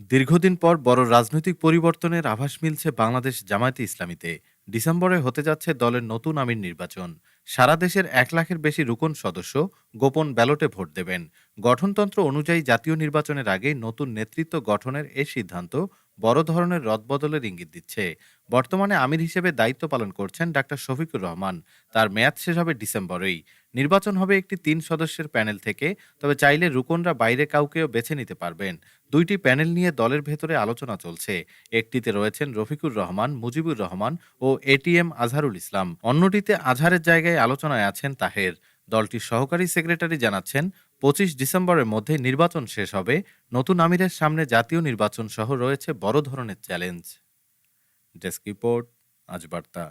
দীর্ঘদিন পর বড় রাজনৈতিক পরিবর্তনের আভাস মিলছে বাংলাদেশ জামায়াতে ইসলামীতে। ডিসেম্বরে হতে যাচ্ছে দলের নতুন আমির নির্বাচন। সারা দেশের এক লাখের বেশি রুকন সদস্য গোপন ব্যালটে ভোট দেবেন। গঠনতন্ত্র অনুযায়ী জাতীয় নির্বাচনের আগে নতুন নেতৃত্ব গঠনের এ সিদ্ধান্ত বড় ধরনের রদবদলের ইঙ্গিত দিচ্ছে। বর্তমানে আমির হিসেবে দায়িত্ব পালন করছেন ডাক্তার শফিকুর রহমান। তার মেয়াদ শেষ হবে ডিসেম্বরেই। নির্বাচন হবে একটি তিন সদস্যের প্যানেল থেকে, তবে চাইলে রুকনরা বাইরে কাউকেও বেছে নিতে পারবেন। দুইটি প্যানেল নিয়ে দলের ভেতরে আলোচনা চলছে। একটিতে রয়েছেন রফিকুর রহমান, মুজিবুর রহমান ও এটিএম আজহারুল ইসলাম। অন্যটিতে আজহারের জায়গায় আলোচনায় আছেন তাহের। দলটির সহকারী সেক্রেটারি জানাচ্ছেন, পঁচিশ ডিসেম্বরের মধ্যে নির্বাচন শেষ হবে। নতুন আমিরের সামনে জাতীয় নির্বাচন সহ রয়েছে বড় ধরনের চ্যালেঞ্জ। ডেস্ক রিপোর্ট, আজ বার্তা।